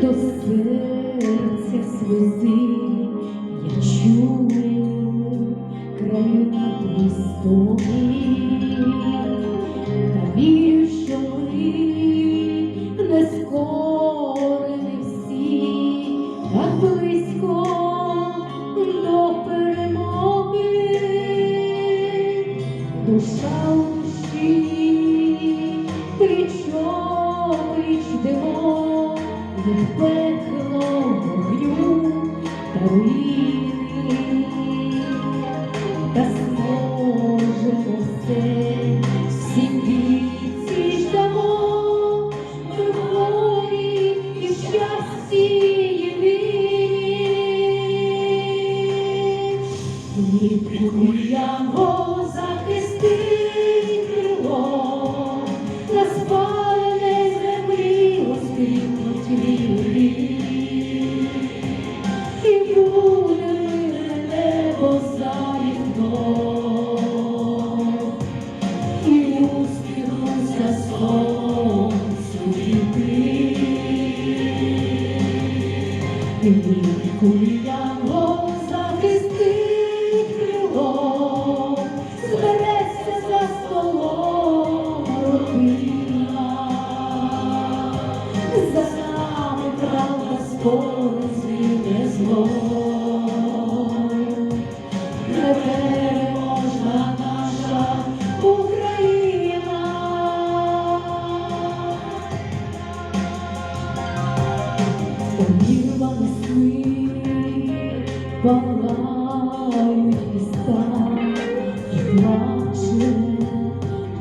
до серця сльози, я чую країна твістої, та вірю, що ми не скорені всі, так близько до перемоги. Душа. Від пекло вогню та руїни. Та зможемо все, всім віці ждамо, ми в горі і щасті єдині. Нікуємо захистить І кулямо захистить крило, збереться за столом родина. За нами правда скоро Обірвані сни палають міста, і плаче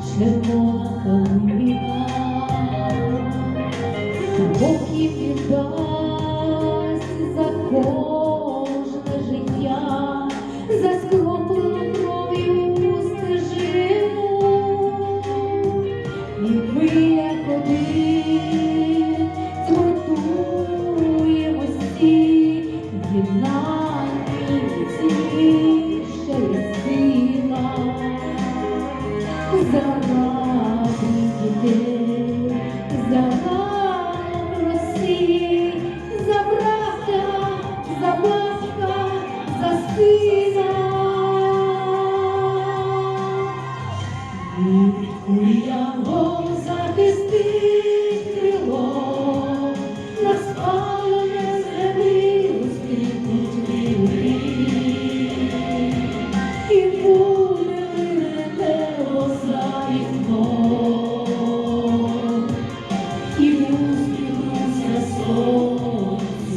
червона калина. Богів віддасть за Куляво захистить крило, на спалене